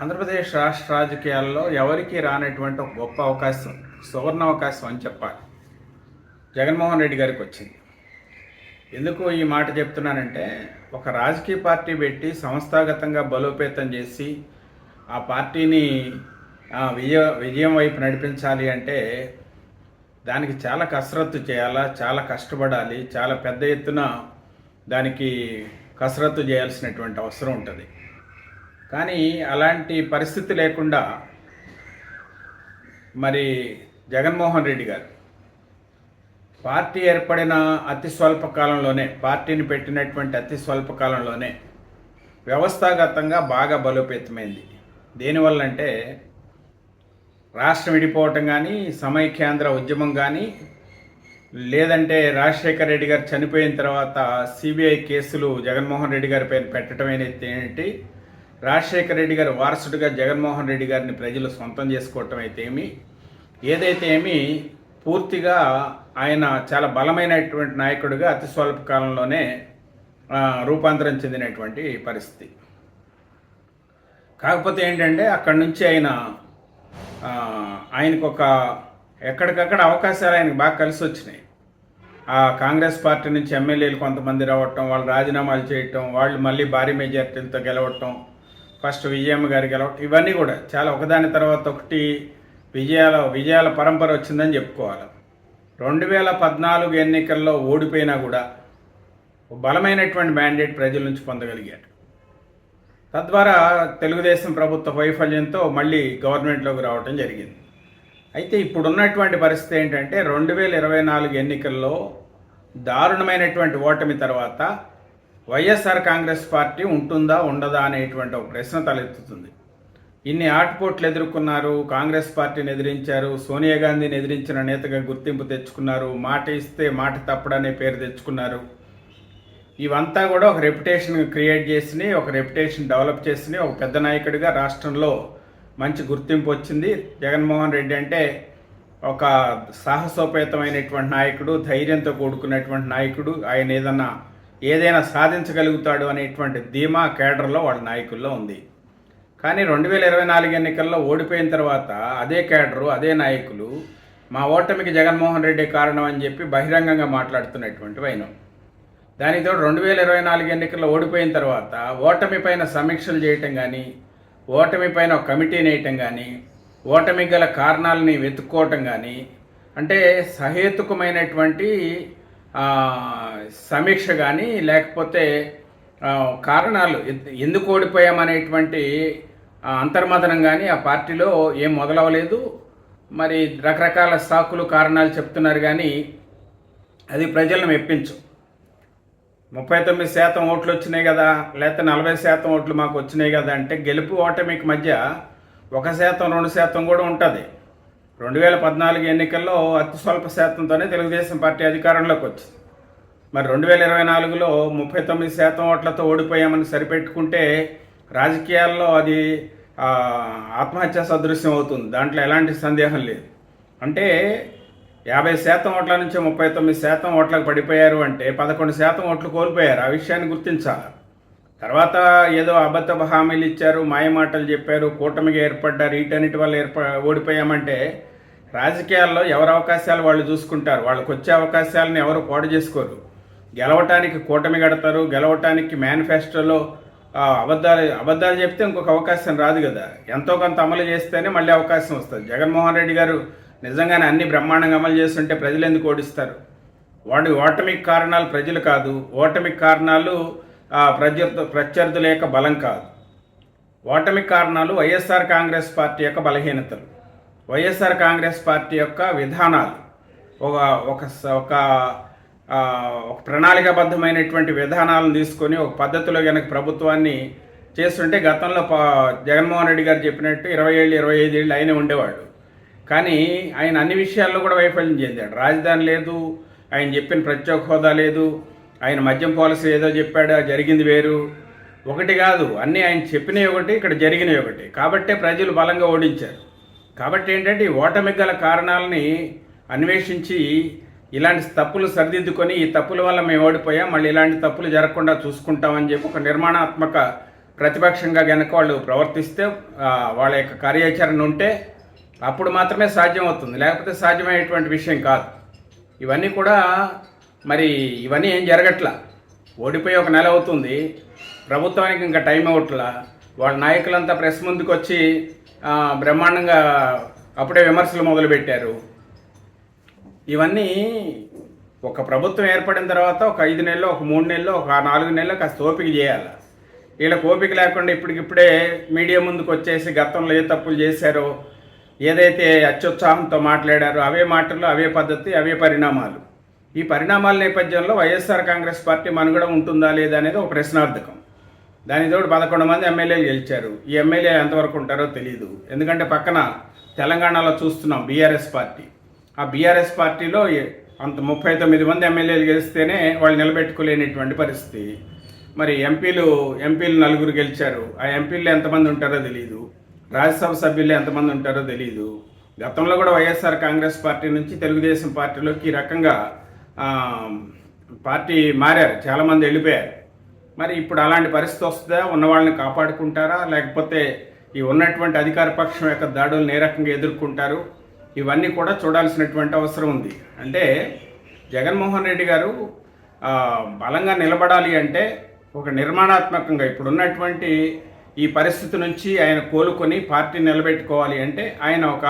ఆంధ్రప్రదేశ్ రాష్ట్ర రాజకీయాల్లో ఎవరికి రానటువంటి ఒక గొప్ప అవకాశం సువర్ణ అవకాశం అని చెప్పాలి. జగన్మోహన్ రెడ్డి గారికి వచ్చింది. ఎందుకు ఈ మాట చెప్తున్నానంటే ఒక రాజకీయ పార్టీ పెట్టి సంస్థాగతంగా బలోపేతం చేసి ఆ పార్టీని ఆ, విజయ విజయం వైపు నడిపించాలి అంటే దానికి చాలా కసరత్తు చేయాలా చాలా కష్టపడాలి చాలా పెద్ద ఎత్తున దానికి కసరత్తు చేయాల్సినటువంటి అవసరం ఉంటుంది. కానీ అలాంటి పరిస్థితి లేకుండా మరి జగన్మోహన్ రెడ్డి గారు పార్టీ ఏర్పడిన అతి స్వల్ప కాలంలోనే పార్టీని పెట్టినటువంటి అతి స్వల్ప కాలంలోనే వ్యవస్థాగతంగా బాగా బలోపేతమైంది. దేనివల్ల అంటే రాష్ట్రం విడిపోవటం కానీ సమైక్యాంధ్ర ఉద్యమం కానీ లేదంటే రాజశేఖర రెడ్డి గారు చనిపోయిన తర్వాత సిబిఐ కేసులు జగన్మోహన్ రెడ్డి గారి పైన పెట్టడం అనేది ఏంటి? రాజశేఖర రెడ్డి గారి వారసుడిగా జగన్మోహన్ రెడ్డి గారిని ప్రజలు సొంతం చేసుకోవటం అయితే ఏమి? ఏదైతే ఏమి? పూర్తిగా ఆయన చాలా బలమైనటువంటి నాయకుడిగా అతి స్వల్ప కాలంలోనే రూపాంతరం చెందినటువంటి పరిస్థితి. కాకపోతే ఏంటంటే అక్కడి నుంచి ఆయన ఆయనకు ఒక ఎక్కడికక్కడ అవకాశాలు ఆయనకు బాగా కలిసి వచ్చినాయి. ఆ కాంగ్రెస్ పార్టీ నుంచి ఎమ్మెల్యేలు కొంతమంది రావటం వాళ్ళు రాజీనామాలు చేయటం వాళ్ళు మళ్ళీ భారీ మెజార్టీలతో గెలవటం ఫస్ట్ విజయమ్మ గారి గెలవడం ఇవన్నీ కూడా చాలా ఒకదాని తర్వాత ఒకటి విజయాల విజయాల పరంపర వచ్చిందని చెప్పుకోవాలి. రెండు వేల పద్నాలుగు ఎన్నికల్లో ఓడిపోయినా కూడా బలమైనటువంటి మ్యాండేట్ ప్రజల నుంచి పొందగలిగాడు. తద్వారా తెలుగుదేశం ప్రభుత్వ వైఫల్యంతో మళ్ళీ గవర్నమెంట్లోకి రావటం జరిగింది. అయితే ఇప్పుడున్నటువంటి పరిస్థితి ఏంటంటే రెండు వేల ఇరవై నాలుగు ఎన్నికల్లో దారుణమైనటువంటి ఓటమి తర్వాత వైఎస్ఆర్ కాంగ్రెస్ పార్టీ ఉంటుందా ఉండదా అనేటువంటి ఒక ప్రశ్న తలెత్తుతుంది. ఇన్ని ఆటుపోట్లు ఎదుర్కొన్నారు కాంగ్రెస్ పార్టీని ఎదిరించారు సోనియా గాంధీని ఎదిరించిన నేతగా గుర్తింపు తెచ్చుకున్నారు మాట ఇస్తే మాట తప్పడనే పేరు తెచ్చుకున్నారు. ఇవంతా కూడా ఒక రెప్యుటేషన్ క్రియేట్ చేసి ఒక రెప్యుటేషన్ డెవలప్ చేసి ఒక పెద్ద నాయకుడిగా రాష్ట్రంలో మంచి గుర్తింపు వచ్చింది. జగన్మోహన్ రెడ్డి అంటే ఒక సాహసోపేతమైనటువంటి నాయకుడు ధైర్యంతో కూడుకున్నటువంటి నాయకుడు. ఆయన ఏదన్నా ఏదైనా సాధించగలుగుతాడు అనేటువంటి ధీమా కేడర్లో వాళ్ళ నాయకుల్లో ఉంది. కానీ రెండు వేల ఇరవై నాలుగు ఎన్నికల్లో ఓడిపోయిన తర్వాత అదే కేడరు అదే నాయకులు మా ఓటమికి జగన్మోహన్ రెడ్డి కారణం అని చెప్పి బహిరంగంగా మాట్లాడుతున్నటువంటి వైనం. దానితో రెండు వేల ఇరవై నాలుగు ఎన్నికల్లో ఓడిపోయిన తర్వాత ఓటమి పైన సమీక్షలు చేయటం కానీ ఓటమి పైన ఒక కమిటీని వేయటం కానీ ఓటమి గల కారణాలని వెతుక్కోవటం కానీ అంటే సహేతుకమైనటువంటి సమీక్ష కానీ లేకపోతే కారణాలు ఎందుకు ఓడిపోయామనేటువంటి అంతర్మదనం అంతర్మథనం కానీ ఆ పార్టీలో ఏం మొదలవలేదు మరి రకరకాల సాకులు కారణాలు చెప్తున్నారు కానీ అది ప్రజలను మెప్పించు. ముప్పై తొమ్మిది శాతం ఓట్లు వచ్చినాయి కదా లేకపోతే నలభై శాతం ఓట్లు మాకు వచ్చినాయి కదా అంటే గెలుపు ఓటమికి మధ్య ఒక శాతం రెండు శాతం కూడా ఉంటుంది. రెండు వేల పద్నాలుగు ఎన్నికల్లో అతి స్వల్ప శాతంతోనే తెలుగుదేశం పార్టీ అధికారంలోకి వచ్చింది. మరి రెండు వేల ఇరవై నాలుగులో ముప్పై తొమ్మిది శాతం ఓట్లతో ఓడిపోయామని సరిపెట్టుకుంటే రాజకీయాల్లో అది ఆత్మహత్య సదృశ్యం అవుతుంది. దాంట్లో ఎలాంటి సందేహం లేదు. అంటే యాభై శాతం ఓట్ల నుంచి ముప్పై తొమ్మిది శాతం ఓట్లకు పడిపోయారు అంటే పదకొండు శాతం ఓట్లు కోల్పోయారు. ఆ విషయాన్ని గుర్తించాలి. తర్వాత ఏదో అబద్ధ హామీలు ఇచ్చారు మాయమాటలు చెప్పారు కూటమిగా ఏర్పడ్డారు వీటన్నిటి వల్ల ఏర్ప ఓడిపోయామంటే రాజకీయాల్లో ఎవరి అవకాశాలు వాళ్ళు చూసుకుంటారు వాళ్ళకి వచ్చే అవకాశాలను ఎవరు పాడు చేసుకోరు. గెలవటానికి కూటమి కడతారు గెలవటానికి మేనిఫెస్టోలో అబద్ధాలు అబద్ధాలు చెప్తే ఇంకొక అవకాశం రాదు కదా. ఎంతో కొంత అమలు చేస్తేనే మళ్ళీ అవకాశం వస్తుంది. జగన్మోహన్ రెడ్డి గారు నిజంగానే అన్ని బ్రహ్మాండంగా అమలు చేస్తుంటే ప్రజలు ఎందుకు ఓడిస్తారు? వాడి ఓటమికి కారణాలు ప్రజలు కాదు. ఓటమికి కారణాలు ఆ, ప్రత్యర్థు ప్రత్యర్థుల యొక్క బలం కాదు. ఓటమి కారణాలు వైఎస్ఆర్ కాంగ్రెస్ పార్టీ యొక్క బలహీనతలు. వైఎస్ఆర్ కాంగ్రెస్ పార్టీ యొక్క విధానాలు. ఒక ఒక స- ఒక ఒక ప్రణాళికాబద్ధమైనటువంటి విధానాలను తీసుకొని ఒక పద్ధతిలో కనుక ప్రభుత్వాన్ని చేస్తుంటే గతంలో ప- జగన్మోహన్ రెడ్డి గారు చెప్పినట్టు ఇరవై ఏళ్ళు ఇరవై ఐదు ఏళ్ళు ఆయనే ఉండేవాడు. కానీ ఆయన అన్ని విషయాల్లో కూడా వైఫల్యం చెందాడు. రాజధాని లేదు ఆయన చెప్పిన ప్రత్యేక హోదా లేదు ఆయన మద్యం పాలసీ ఏదో చెప్పాడు జరిగింది వేరు. ఒకటి కాదు అన్నీ ఆయన చెప్పినవి ఒకటి ఇక్కడ జరిగినవి ఒకటి. కాబట్టే ప్రజలు బలంగా ఓడించారు. కాబట్టి ఏంటంటే ఈ ఓటమి గల కారణాలని అన్వేషించి ఇలాంటి తప్పులు సరిదిద్దుకొని ఈ తప్పుల వల్ల మేము ఓడిపోయాం మళ్ళీ ఇలాంటి తప్పులు జరగకుండా చూసుకుంటామని చెప్పి ఒక నిర్మాణాత్మక ప్రతిపక్షంగా గనక వాళ్ళు ప్రవర్తిస్తే వాళ్ళ యొక్క కార్యాచరణ ఉంటే అప్పుడు మాత్రమే సాధ్యం అవుతుంది లేకపోతే సాధ్యమయ్యేటువంటి విషయం కాదు. ఇవన్నీ కూడా మరి ఇవన్నీ ఏం జరగట్లా? ఓడిపోయి ఒక నెల అవుతుంది. ప్రభుత్వానికి ఇంకా టైం అవ్వట్లా? వాళ్ళ నాయకులంతా ప్రెస్ ముందుకు వచ్చి బ్రహ్మాండంగా అప్పుడే విమర్శలు మొదలుపెట్టారు. ఇవన్నీ ఒక ప్రభుత్వం ఏర్పడిన తర్వాత ఒక ఐదు నెలలు ఒక మూడు నెలలు ఒక నాలుగు నెలలు కాస్త ఓపిక చేయాలి. వీళ్ళకి ఓపిక లేకుండా ఇప్పటికిప్పుడే మీడియా ముందుకు వచ్చేసి గతంలో ఏ తప్పులు చేశారో ఏదైతే అత్యుత్సాహంతో మాట్లాడారో అవే మాటలు అవే పద్ధతి అవే పరిణామాలు. ఈ పరిణామాల నేపథ్యంలో వైఎస్ఆర్ కాంగ్రెస్ పార్టీ మనుగడ ఉంటుందా లేదా అనేది ఒక ప్రశ్నార్థకం. దానితోడు పదకొండు మంది ఎమ్మెల్యేలు గెలిచారు. ఈ ఎమ్మెల్యే ఎంతవరకు ఉంటారో తెలియదు ఎందుకంటే పక్కన తెలంగాణలో చూస్తున్నాం బీఆర్ఎస్ పార్టీ. ఆ బీఆర్ఎస్ పార్టీలో అంత ముప్పై తొమ్మిది మంది ఎమ్మెల్యేలు గెలిస్తేనే వాళ్ళు నిలబెట్టుకోలేనటువంటి పరిస్థితి. మరి ఎంపీలు ఎంపీలు నలుగురు గెలిచారు. ఆ ఎంపీలు ఎంతమంది ఉంటారో తెలియదు రాజ్యసభ సభ్యులు ఎంతమంది ఉంటారో తెలియదు గతంలో కూడా వైఎస్ఆర్ కాంగ్రెస్ పార్టీ నుంచి తెలుగుదేశం పార్టీలోకి ఈ రకంగా పార్టీ మారారు. చాలామంది వెళ్ళిపోయారు. మరి ఇప్పుడు అలాంటి పరిస్థితి వస్తుందా? ఉన్న వాళ్ళని కాపాడుకుంటారా? లేకపోతే ఈ ఉన్నటువంటి అధికార పక్షం యొక్క దాడులను ఏ రకంగా ఎదుర్కొంటారు? ఇవన్నీ కూడా చూడాల్సినటువంటి అవసరం ఉంది. అంటే జగన్మోహన్ రెడ్డి గారు బలంగా నిలబడాలి అంటే ఒక నిర్మాణాత్మకంగా ఇప్పుడున్నటువంటి ఈ పరిస్థితి నుంచి ఆయన కోలుకొని పార్టీ నిలబెట్టుకోవాలి అంటే ఆయన ఒక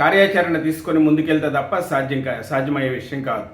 కార్యాచరణ తీసుకొని ముందుకెళ్తే తప్ప సాధ్యం కా సాధ్యమయ్యే విషయం కాదు.